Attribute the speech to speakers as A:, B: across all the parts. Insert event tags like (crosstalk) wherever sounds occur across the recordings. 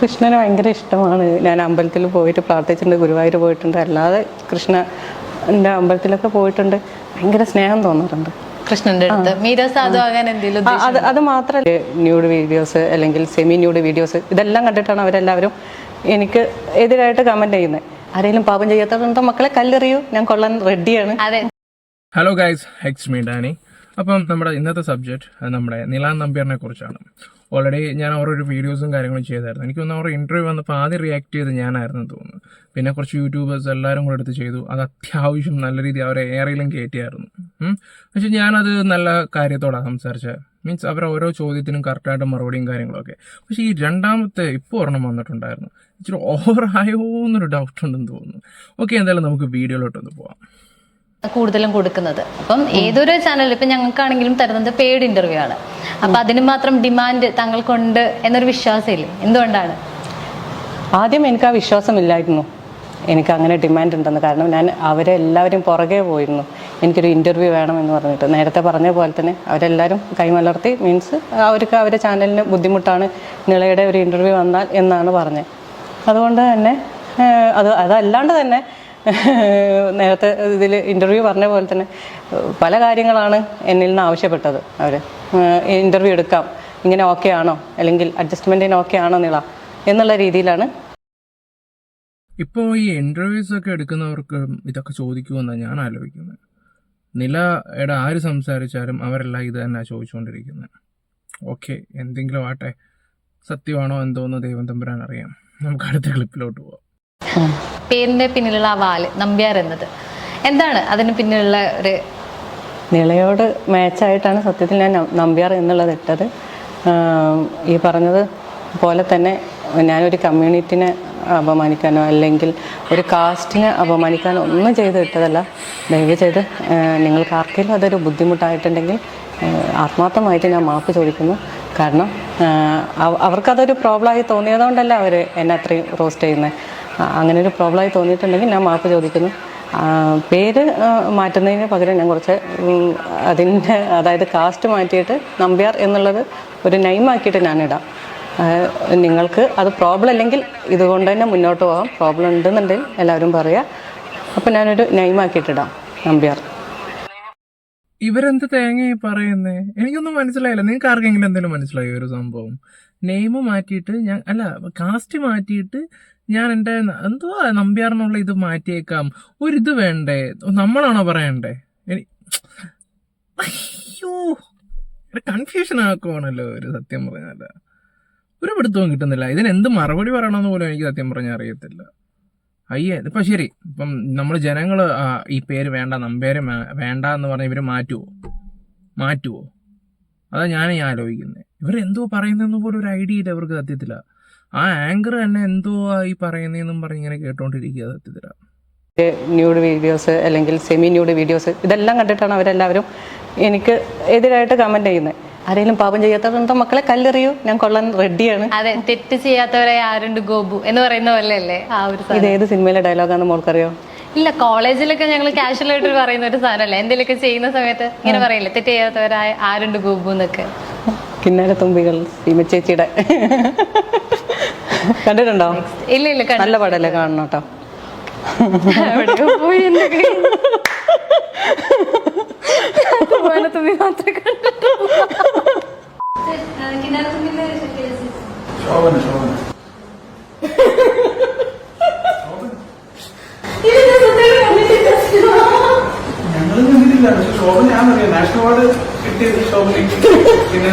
A: കൃഷ്ണനെ ഭയങ്കര ഇഷ്ടമാണ്. ഞാൻ അമ്പലത്തിൽ പോയിട്ട് പ്രാർത്ഥിച്ചിട്ടുണ്ട് ഗുരുവായൂർ പോയിട്ടുണ്ട്. അല്ലാതെ കൃഷ്ണന്റെ അമ്പലത്തിലൊക്കെ പോയിട്ടുണ്ട്. ഭയങ്കര സ്നേഹം തോന്നാറുണ്ട്.
B: കൃഷ്ണന്റെ അടുത്ത്. മീര സാധു ആകാൻ എന്തെങ്കിലും
A: ആ, അത് അത് മാത്രമല്ല ന്യൂഡ് വീഡിയോസ് അല്ലെങ്കിൽ സെമി ന്യൂഡ് വീഡിയോസ് ഇതെല്ലാം കണ്ടിട്ടാണ് അവരെല്ലാവരും എനിക്ക് എതിരായിട്ട് കമന്റ് ചെയ്യുന്നത് ആരെങ്കിലും പാപം ചെയ്യാത്തതുണ്ടോ മക്കളെ കല്ലെറിയൂ. ഞാൻ കൊള്ളാൻ റെഡിയാണ്
C: hello guys it's me Dani അപ്പം നമ്മുടെ ഇന്നത്തെ സബ്ജക്റ്റ് നമ്മുടെ നിലാൻ നമ്പ്യാറിനെ കുറിച്ചാണ്. ഓൾറെഡി ഞാൻ അവരൊരു വീഡിയോസും കാര്യങ്ങളും ചെയ്തായിരുന്നു. എനിക്ക് തോന്നുന്നു അവരുടെ ഇന്റർവ്യൂ വന്നപ്പോൾ ആദ്യം റിയാക്ട് ചെയ്ത് ഞാനായിരുന്നു തോന്നുന്നു. പിന്നെ കുറച്ച് യൂട്യൂബേഴ്സ് എല്ലാവരും കൂടെ എടുത്ത് ചെയ്തു. അത് അത്യാവശ്യം നല്ല രീതിയിൽ അവരെ ഏറെയിലും കയറ്റിയായിരുന്നു പക്ഷെ ഞാനത് നല്ല കാര്യത്തോടാണ് സംസാരിച്ചത് മീൻസ് അവർ ഓരോ ചോദ്യത്തിനും കറക്റ്റായിട്ട് മറുപടിയും കാര്യങ്ങളൊക്കെ. പക്ഷേ ഈ രണ്ടാമത്തെ ഇപ്പോൾ ഒരെണ്ണം വന്നിട്ടുണ്ടായിരുന്നു. ഇച്ചിരി ഓവറായോ എന്നൊരു ഡൗട്ട് ഉണ്ടെന്ന് തോന്നുന്നു. ഓക്കെ എന്തായാലും നമുക്ക് വീഡിയോയിലോട്ടൊന്ന് പോവാം.
B: കൂടുതലും കൊടുക്കുന്നത്. അപ്പം ഏതൊരു ചാനൽ ഇപ്പം ഞങ്ങൾക്കാണെങ്കിലും തരുന്നത് പെയ്ഡ് ഇന്റർവ്യൂ ആണ്. അപ്പൊ അതിന് മാത്രം ഡിമാൻഡ് താങ്കൾക്കുണ്ട് എന്നൊരു വിശ്വാസമില്ലേ? എന്തുകൊണ്ടാണ്?
A: ആദ്യം എനിക്ക് ആ വിശ്വാസമില്ലായിരുന്നു. എനിക്ക് അങ്ങനെ ഡിമാൻഡ് ഉണ്ടെന്ന്. കാരണം ഞാൻ അവരെ എല്ലാവരും പുറകെ പോയിരുന്നു. എനിക്കൊരു ഇന്റർവ്യൂ വേണമെന്ന് പറഞ്ഞിട്ട്. നേരത്തെ പറഞ്ഞ പോലെ തന്നെ അവരെല്ലാവരും കൈമലർത്തി മീൻസ് അവർക്ക് അവരുടെ ചാനലിന് ബുദ്ധിമുട്ടാണ്. നിളയുടെ ഒരു ഇന്റർവ്യൂ വന്നാൽ എന്നാണ് പറഞ്ഞത്. അതുകൊണ്ട് തന്നെ അത് അതല്ലാണ്ട് തന്നെ നേരത്തെ ഇതിൽ ഇന്റർവ്യൂ പറഞ്ഞ പോലെ തന്നെ പല കാര്യങ്ങളാണ് എന്നിൽ നിന്ന് ആവശ്യപ്പെട്ടത് അവർ ഇന്റർവ്യൂ എടുക്കാം. ഇങ്ങനെ ഓക്കെ ആണോ? അല്ലെങ്കിൽ അഡ്ജസ്റ്റ്മെന്റിന് ഓക്കെ ആണോ നിള? എന്നുള്ള രീതിയിലാണ്.
C: ഇപ്പോൾ ഈ ഇന്റർവ്യൂസ് ഒക്കെ എടുക്കുന്നവർക്ക് ഇതൊക്കെ ചോദിക്കുമെന്നാണ് ഞാൻ ആലോചിക്കുന്നത്. നില നിലയുടെ ആര് സംസാരിച്ചാലും അവരെല്ലാം ഇത് തന്നെ ചോദിച്ചുകൊണ്ടിരിക്കുന്നത് ഓക്കെ എന്തെങ്കിലും ആട്ടെ. സത്യമാണോ എന്തോന്ന് ദൈവം തമ്പുരാൻ അറിയാം. നമുക്ക് അടുത്ത ക്ലിപ്പിലോട്ട് പോവാം.
B: പേരിന്റെ പിന്നിലുള്ള ആ വാൽ നമ്പ്യാർ എന്നത്. എന്താണ് അതിന് പിന്നിലുള്ള ഒരു
A: നിളയോട് മാച്ചായിട്ടാണ് സത്യത്തിൽ ഞാൻ നമ്പ്യാർ എന്നുള്ളത് ഇട്ടത്. ഈ പറഞ്ഞത് പോലെ തന്നെ ഞാനൊരു കമ്മ്യൂണിറ്റിനെ അപമാനിക്കാനോ അല്ലെങ്കിൽ ഒരു കാസ്റ്റിനെ അപമാനിക്കാനോ ഒന്നും ചെയ്ത് ഇട്ടതല്ല. ദയവ് ചെയ്ത് നിങ്ങൾക്ക് ആർക്കെങ്കിലും അതൊരു ബുദ്ധിമുട്ടായിട്ടുണ്ടെങ്കിൽ ആത്മാർത്ഥമായിട്ട് ഞാൻ മാപ്പ് ചോദിക്കുന്നു. കാരണം അവർക്കതൊരു പ്രോബ്ലമായി തോന്നിയതുകൊണ്ടല്ല അവർ എന്നെ അത്രയും റോസ്റ്റ് ചെയ്യുന്നത് അങ്ങനെ ഒരു പ്രോബ്ലമായി തോന്നിയിട്ടുണ്ടെങ്കിൽ ഞാൻ മാപ്പ് ചോദിക്കുന്നു. പേര് മാറ്റുന്നതിന് പകരം ഞാൻ കുറച്ച് അതിന്റെ അതായത് കാസ്റ്റ് മാറ്റിയിട്ട് നമ്പ്യാർ എന്നുള്ളത് ഒരു നൈമാക്കിയിട്ട് ഞാനിടാം. നിങ്ങൾക്ക് അത് പ്രോബ്ലം അല്ലെങ്കിൽ ഇതുകൊണ്ട് തന്നെ മുന്നോട്ട് പോകാം. പ്രോബ്ലം ഉണ്ടെന്നുണ്ടെങ്കിൽ എല്ലാവരും പറയുക അപ്പം ഞാനൊരു നൈമാക്കിയിട്ടിടാം നമ്പ്യാർ.
C: ഇവരെന്ത് തേങ്ങ പറയുന്നേ? എനിക്കൊന്നും മനസ്സിലായില്ല. നിങ്ങൾക്ക് ആർക്കെങ്കിലും എന്തെങ്കിലും മനസ്സിലായി ഒരു സംഭവം? നെയിം മാറ്റിയിട്ട് ഞാൻ അല്ല കാസ്റ്റ് മാറ്റിയിട്ട് ഞാൻ എന്റെ എന്തുവാ നമ്പ്യാറിനുള്ള ഇത് മാറ്റിയേക്കാം? ഒരിത് വേണ്ടേ? നമ്മളാണോ പറയണ്ടേ? അയ്യോ കൺഫ്യൂഷൻ ആക്കുവാണല്ലോ ഒരു സത്യം പറഞ്ഞാൽ. ഒരു പിടുത്തവും കിട്ടുന്നില്ല. ഇതിന് എന്ത് മറുപടി പറയണമെന്ന് പോലും എനിക്ക് സത്യം പറഞ്ഞാൽ അറിയത്തില്ല. അയ്യേ ഇപ്പം ശരി. ഇപ്പം നമ്മൾ ജനങ്ങൾ ഈ പേര് വേണ്ട നമ്പേര് വേണ്ട എന്ന് പറഞ്ഞ് ഇവർ മാറ്റുമോ മാറ്റുമോ അതാ ഈ ആലോചിക്കുന്നത് ഇവരെന്തോ പറയുന്നതെന്ന് പോലും ഒരു ഐഡിയ ഇല്ല ഇവർക്ക് സത്യത്തില. ആ ആങ്കർ തന്നെ എന്തോ ആയി പറയുന്നതെന്നും പറഞ്ഞ് ഇങ്ങനെ കേട്ടോണ്ടിരിക്കുക സത്യത്തില
A: ന്യൂഡ് വീഡിയോസ് അല്ലെങ്കിൽ സെമി ന്യൂഡ് വീഡിയോസ് ഇതെല്ലാം കണ്ടിട്ടാണ് അവരെല്ലാവരും എനിക്ക് എതിരായിട്ട് കമന്റ് ചെയ്യുന്നത് ആരെങ്കിലും പാപം ചെയ്യാത്തവരുണ്ടോ? മക്കളെ കല്ലെറിയൂ. ഞാൻ കൊള്ളാൻ റെഡിയാണ്
B: അതെ തെറ്റ് ചെയ്യാത്തവരെ ആരുണ്ട്? ഗോപു എന്ന് പറയുന്ന പോലെ അല്ലേ ആ ഒരു സാധനം.
A: ഇത് ഏത് സിനിമയിലെ ഡയലോഗാണെന്ന് മോൾക്കറിയോ?
B: ഇല്ല കോളേജിലൊക്കെ ഞങ്ങൾ കാഷ്വൽ ആയിട്ട് പറയുന്ന ഒരു സാധനമല്ലേ? എന്തെങ്കിലുമൊക്കെ ചെയ്യുന്ന സമയത്ത് ഇങ്ങനെ പറയില്ലേ തെറ്റ് ചെയ്യാത്തവരായ ആരുണ്ട് ഗോപു എന്നൊക്കെ?
A: കിന്നാര തുമ്പികൾ സീമ ചേച്ചിയുടെ. കണ്ടിട്ടുണ്ടോ?
B: ഇല്ല ഇല്ല
A: നല്ല പടല്ലേ കാണണം കേട്ടോ.
B: എവിടെയോ പോയി കിന്നര കയ്യിൽ. ശോഭന മാത്രമേ (laughs) കണ്ടിട്ടുള്ളൂ.
D: ഞങ്ങളും കണ്ടിട്ടില്ല പക്ഷെ നാഷണൽ അവാർഡ് കിട്ടിയത് പിന്നെ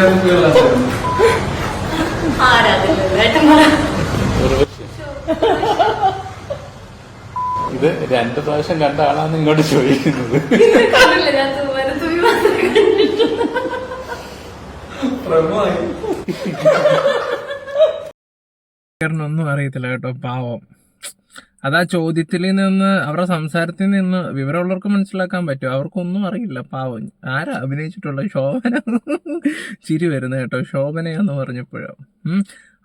E: ഇത് രണ്ടു പ്രാവശ്യം കണ്ട ആളാണ് ഇങ്ങോട്ട് ചോദിക്കുന്നത്.
C: ഒന്നും അറിയത്തില്ല കേട്ടോ പാവം. അതാ ചോദ്യത്തിൽ നിന്ന് അവരുടെ സംസാരത്തിൽ നിന്ന് വിവരമുള്ളവർക്ക് മനസ്സിലാക്കാൻ പറ്റും അവർക്കൊന്നും അറിയില്ല. പാവം. ആരാ അഭിനയിച്ചിട്ടുള്ള ശോഭന? ചിരി വരുന്നത് കേട്ടോ. ശോഭനയാന്ന് പറഞ്ഞപ്പോഴോ.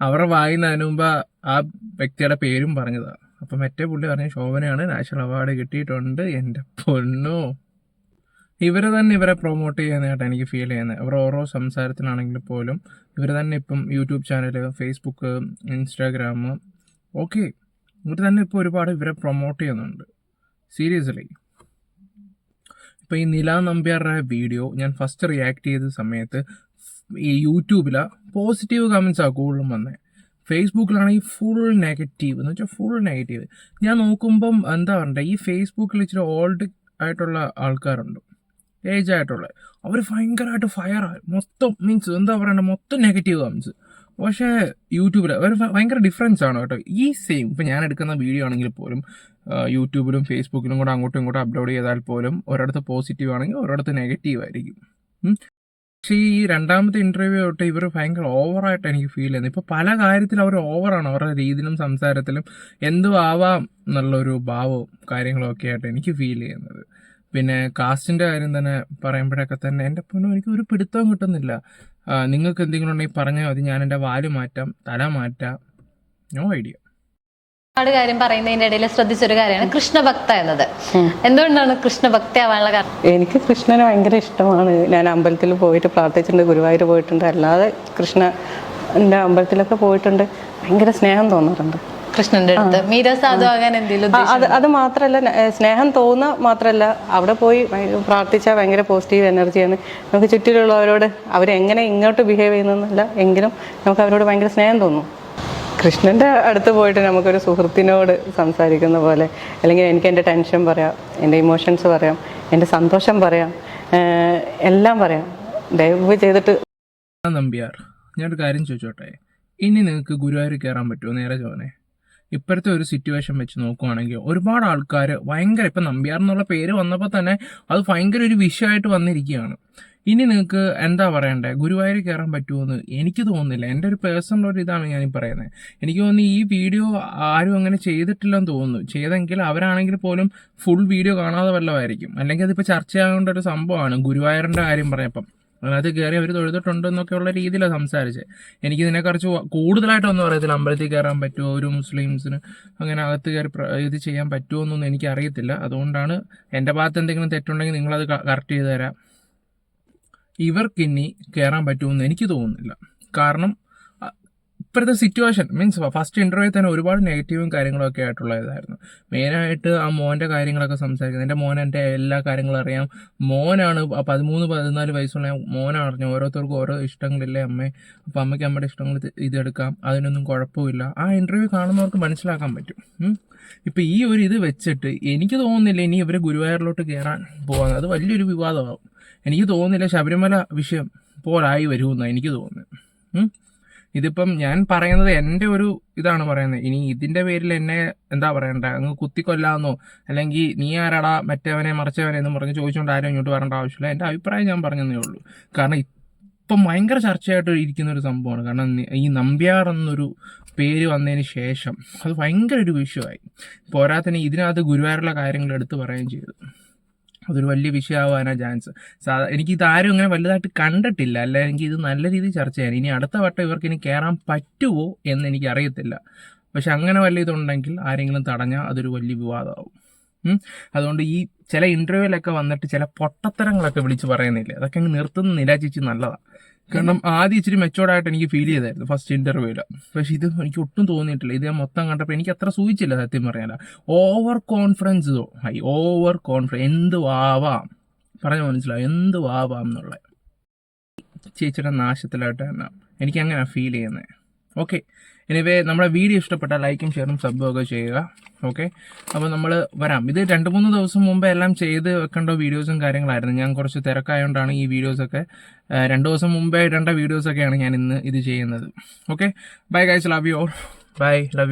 C: അവരുടെ വായിന്ന് അനുമ്പ ആ വ്യക്തിയുടെ പേരും പറഞ്ഞതാ. അപ്പം മറ്റേ പുള്ളി പറഞ്ഞ ശോഭനയാണ്. നാഷണൽ അവാർഡ് കിട്ടിയിട്ടുണ്ട്. എന്റെ പൊന്നോ. ഇവർ തന്നെ ഇവരെ പ്രൊമോട്ട് ചെയ്യുന്നതായിട്ട് എനിക്ക് ഫീൽ ചെയ്യുന്നത്. ഇവർ ഓരോ സംസാരത്തിനാണെങ്കിൽ പോലും ഇവർ തന്നെ ഇപ്പം YouTube channel Facebook Instagram okay ഇവർ തന്നെ ഇപ്പോൾ ഒരുപാട് ഇവരെ പ്രൊമോട്ട് ചെയ്യുന്നുണ്ട്. സീരിയസ്ലി ഇപ്പോൾ ഈ നില നമ്പ്യാരുടെ വീഡിയോ ഞാൻ ഫസ്റ്റ് റിയാക്ട് ചെയ്ത സമയത്ത് ഈ യൂട്യൂബിലെ പോസിറ്റീവ് കമൻസാണ് കൂടുതലും വന്നത് ഫേസ്ബുക്കിലാണെങ്കിൽ ഫുൾ നെഗറ്റീവ് എന്ന് വെച്ചാൽ ഫുൾ നെഗറ്റീവ് ഞാൻ നോക്കുമ്പം എന്താ പറയണ്ടേ ഈ ഫേസ്ബുക്കിൽ ഇച്ചിരി ഓൾഡ് ആയിട്ടുള്ള ആൾക്കാരുണ്ട്. ഏജ് ആയിട്ടുള്ള. അവർ ഭയങ്കരമായിട്ട് ഫയറാണ് മൊത്തം മീൻസ് എന്താ പറയണ്ടത് മൊത്തം നെഗറ്റീവ് കമൻസ് പക്ഷേ യൂട്യൂബിൽ ഒരു ഭയങ്കര ഡിഫറൻസ് ആണ് കേട്ടോ. ഈ സെയിം ഇപ്പം ഞാൻ എടുക്കുന്ന വീഡിയോ ആണെങ്കിൽ പോലും യൂട്യൂബിലും ഫേസ്ബുക്കിലും കൂടെ അങ്ങോട്ടും ഇങ്ങോട്ടും അപ്ലോഡ് ചെയ്താൽ പോലും ഒരിടത്ത് പോസിറ്റീവ് ആണെങ്കിൽ ഒരിടത്ത് നെഗറ്റീവ് ആയിരിക്കും. പക്ഷേ ഈ രണ്ടാമത്തെ ഇന്റർവ്യൂ തൊട്ട് ഇവർ ഭയങ്കര ഓവറായിട്ട് എനിക്ക് ഫീൽ ചെയ്യുന്നത്. ഇപ്പോൾ പല കാര്യത്തിലും അവർ ഓവറാണ് അവരുടെ രീതിയിലും സംസാരത്തിലും എന്തും ആവാം എന്നുള്ളൊരു ഭാവവും കാര്യങ്ങളും ഒക്കെ ആയിട്ട് എനിക്ക് ഫീൽ ചെയ്യുന്നത്. പിന്നെ കാസ്റ്റിന്റെ കാര്യം തന്നെ പറയുമ്പോഴൊക്കെ തന്നെ എന്റെ പൊന്നും എനിക്ക് ഒരു പിടുത്തവും കിട്ടുന്നില്ല. നിങ്ങൾക്ക് എന്തെങ്കിലും ഉണ്ടെങ്കിൽ പറഞ്ഞാൽ മതി. ഞാൻ എന്റെ വാൽ മാറ്റാം തല മാറ്റാം. No idea.
B: ഒരുപാട് കാര്യം പറയുന്നതിന്റെ ഇടയിൽ ശ്രദ്ധിച്ചൊരു കാര്യമാണ് കൃഷ്ണഭക്ത എന്നത്. എന്തുകൊണ്ടാണ് കൃഷ്ണഭക്തി ആവാനുള്ള കാരണം?
A: എനിക്ക് കൃഷ്ണനെ ഭയങ്കര ഇഷ്ടമാണ്. ഞാൻ അമ്പലത്തിൽ പോയിട്ട് പ്രാർത്ഥിച്ചിട്ടുണ്ട് ഗുരുവായൂർ പോയിട്ടുണ്ട്. അല്ലാതെ കൃഷ്ണന്റെ അമ്പലത്തിലൊക്കെ പോയിട്ടുണ്ട്. ഭയങ്കര സ്നേഹം തോന്നാറുണ്ട്.
B: കൃഷ്ണന്റെ അടുത്ത്. മീര സാധു ആകാൻ എന്തെങ്കിലും
A: അത് അത് മാത്രമല്ല സ്നേഹം തോന്നുക മാത്രമല്ല അവിടെ പോയി പ്രാർത്ഥിച്ചാൽ ഭയങ്കര പോസിറ്റീവ് എനർജിയാണ് നമുക്ക് ചുറ്റിലുള്ളവരോട് അവരെങ്ങനെ ഇങ്ങോട്ട് ബിഹേവ് ചെയ്യുന്നതെന്നല്ല എങ്കിലും നമുക്ക് അവരോട് ഭയങ്കര സ്നേഹം തോന്നും. കൃഷ്ണന്റെ അടുത്ത് പോയിട്ട് നമുക്കൊരു സുഹൃത്തിനോട് സംസാരിക്കുന്ന പോലെ അല്ലെങ്കിൽ എനിക്ക് എന്റെ ടെൻഷൻ പറയാം എന്റെ ഇമോഷൻസ് പറയാം എന്റെ സന്തോഷം പറയാം എല്ലാം പറയാം. ദയവ് ചെയ്തിട്ട്
C: നമ്പ്യാർ ഞാനൊരു കാര്യം ചോദിച്ചോട്ടെ? ഇനി നിങ്ങൾക്ക് ഗുരുവായൂർ കയറാൻ പറ്റുമോ? നേരെ ചോനെ. ഇപ്പോഴത്തെ ഒരു സിറ്റുവേഷൻ വെച്ച് നോക്കുവാണെങ്കിൽ ഒരുപാട് ആൾക്കാർ ഭയങ്കര ഇപ്പം നമ്പ്യാർ എന്നുള്ള പേര് വന്നപ്പോൾ തന്നെ അത് ഭയങ്കര ഒരു വിഷയമായിട്ട് വന്നിരിക്കുകയാണ്. ഇനി നിങ്ങൾക്ക് എന്താ പറയണ്ടേ? ഗുരുവായൂർ കയറാൻ പറ്റുമോയെന്ന് എനിക്ക് തോന്നുന്നില്ല. എന്റെ ഒരു പേഴ്സണൽ ഒരു ഇതാണ് ഞാൻ പറയുന്നത് എനിക്ക് തോന്നുന്നു ഈ വീഡിയോ ആരും അങ്ങനെ ചെയ്തിട്ടില്ലെന്ന് തോന്നുന്നു. ചെയ്തെങ്കിൽ അവരാണെങ്കിൽ പോലും ഫുൾ വീഡിയോ കാണാതെ വല്ലതായിരിക്കും. അല്ലെങ്കിൽ അതിപ്പോൾ ചർച്ചയാകേണ്ട ഒരു സംഭവമാണ് ഗുരുവായൂരിന്റെ കാര്യം പറഞ്ഞപ്പം. അതിനകത്ത് കയറി അവർ തൊഴുതിട്ടുണ്ട് എന്നൊക്കെയുള്ള രീതിയിലാണ് സംസാരിച്ചത് എനിക്ക് ഇതിനെക്കുറിച്ച് കൂടുതലായിട്ടൊന്നും അറിയത്തില്ല. അമ്പലത്തിൽ കയറാൻ പറ്റുമോ ഒരു മുസ്ലിംസിന് അങ്ങനെ അകത്ത് കയറി ഇത് ചെയ്യാൻ പറ്റുമോ എന്നൊന്നും എനിക്ക് അറിയത്തില്ല അതുകൊണ്ടാണ് എന്റെ ഭാഗത്ത് എന്തെങ്കിലും തെറ്റുണ്ടെങ്കിൽ നിങ്ങളത് കറക്റ്റ് ചെയ്ത് തരാം. ഇവർക്കിനി കയറാൻ പറ്റുമെന്ന് എനിക്ക് തോന്നുന്നില്ല. കാരണം ഇപ്പോഴത്തെ സിറ്റുവേഷൻ മീൻസ് ഫസ്റ്റ് ഇന്റർവ്യൂ തന്നെ ഒരുപാട് നെഗറ്റീവും കാര്യങ്ങളൊക്കെ ആയിട്ടുള്ള ഇതായിരുന്നു മെയിനായിട്ട് ആ മോന്റെ കാര്യങ്ങളൊക്കെ സംസാരിക്കുന്നത്. എന്റെ മോൻ എന്റെ എല്ലാ കാര്യങ്ങളും അറിയാം. മോനാണ് പതിമൂന്ന് പതിനാല് വയസ്സുള്ള മോനാണ് അറിഞ്ഞു ഓരോരുത്തർക്കും ഓരോ ഇഷ്ടങ്ങളില്ലേ അമ്മേ? അപ്പോൾ അമ്മയ്ക്ക് അമ്മയുടെ ഇഷ്ടങ്ങൾ ഇത് ഇതെടുക്കാം. അതിനൊന്നും കുഴപ്പമില്ല. ആ ഇന്റർവ്യൂ കാണുന്നവർക്ക് മനസ്സിലാക്കാൻ പറ്റും. ഇപ്പം ഈ ഒരു ഇത് വെച്ചിട്ട് എനിക്ക് തോന്നുന്നില്ല ഇനി ഇവർ ഗുരുവായൂരിലോട്ട് കയറാൻ പോകാൻ അത് വലിയൊരു വിവാദമാകും. എനിക്ക് തോന്നുന്നില്ല ശബരിമല വിഷയം പോലായി വരുമെന്നാണ് എനിക്ക് തോന്നുന്നത്. ഇതിപ്പം ഞാൻ പറയുന്നത് എന്റെ ഒരു ഇതാണ് പറയുന്നത്. ഇനി ഇതിന്റെ പേരിൽ എന്നെ എന്താ പറയണ്ട? അങ്ങ് കുത്തിക്കൊല്ലാന്നോ അല്ലെങ്കിൽ നീ ആരാടാ മറ്റവനെ മറിച്ചവനെ എന്ന് പറഞ്ഞ് ചോദിച്ചുകൊണ്ട് ആരും ഇങ്ങോട്ട് വരേണ്ട ആവശ്യമില്ല. എന്റെ അഭിപ്രായം ഞാൻ പറഞ്ഞതേ ഉള്ളൂ. കാരണം ഇപ്പം ഭയങ്കര ചർച്ചയായിട്ട് ഇരിക്കുന്ന ഒരു സംഭവമാണ്. കാരണം ഈ നമ്പ്യാർ എന്നൊരു പേര് വന്നതിന് ശേഷം അത് ഭയങ്കര ഒരു വിഷയമായി. പോരാത്തന്നെ ഇതിനകത്ത് ഗുരുവായൂരുള്ള കാര്യങ്ങൾ എടുത്തു പറയുകയും ചെയ്തു. അതൊരു വലിയ വിഷയമാവാനാ ചാൻസ് സാധാ എനിക്ക് ഇതാരും അങ്ങനെ വലുതായിട്ട് കണ്ടിട്ടില്ല. അല്ല എനിക്ക് ഇത് നല്ല രീതിയിൽ ചർച്ച ചെയ്യാൻ. ഇനി അടുത്ത വട്ടം ഇവർക്ക് ഇനി കയറാൻ പറ്റുമോ എന്ന് എനിക്ക് അറിയത്തില്ല. പക്ഷെ അങ്ങനെ വല്ല ഇതുണ്ടെങ്കിൽ ആരെങ്കിലും തടഞ്ഞാൽ അതൊരു വലിയ വിവാദമാവും. അതുകൊണ്ട് ഈ ചില ഇന്റർവ്യൂലൊക്കെ വന്നിട്ട് ചില പൊട്ടത്തരങ്ങളൊക്കെ വിളിച്ച് പറയുന്നില്ലേ? അതൊക്കെ അങ്ങ് നിർത്തുന്ന നിരാചിച്ച് നല്ലതാണ് കാരണം ആദ്യം ഇച്ചിരി മെച്ചോർഡായിട്ട് എനിക്ക് ഫീൽ ചെയ്തായിരുന്നു ഫസ്റ്റ് ഇന്റർവ്യൂവിൽ പക്ഷെ ഇത് എനിക്ക് ഒട്ടും തോന്നിയിട്ടില്ല. ഇത് ഞാൻ മൊത്തം കണ്ടപ്പോൾ എനിക്ക് അത്ര സൂചിച്ചില്ല സത്യം പറയാല over confidence high over confidence എന്ത് ആവാം പറഞ്ഞു മനസ്സിലാവും എന്ത് ആവാം എന്നുള്ള ചേച്ചിയുടെ നാശത്തിലായിട്ട് തന്നെ എനിക്ക് അങ്ങനെ ഫീൽ ചെയ്യുന്നത് ഓക്കെ എനിവേ നമ്മുടെ വീഡിയോ ഇഷ്ടപ്പെട്ടാൽ ലൈക്കും ഷെയറും സബ്ബും ഒക്കെ ചെയ്യുക. ഓക്കെ? അപ്പോൾ നമ്മൾ വരാം. ഇത് രണ്ട് മൂന്ന് ദിവസം മുമ്പ് എല്ലാം ചെയ്ത് വെക്കേണ്ട വീഡിയോസും കാര്യങ്ങളായിരുന്നു. ഞാൻ കുറച്ച് തിരക്കായതുകൊണ്ടാണ് ഈ വീഡിയോസൊക്കെ രണ്ട് ദിവസം മുമ്പേ ഇടേണ്ട വീഡിയോസൊക്കെയാണ് ഞാൻ ഇന്ന് ഇത് ചെയ്യുന്നത്. Okay? Bye guys love you all bye love you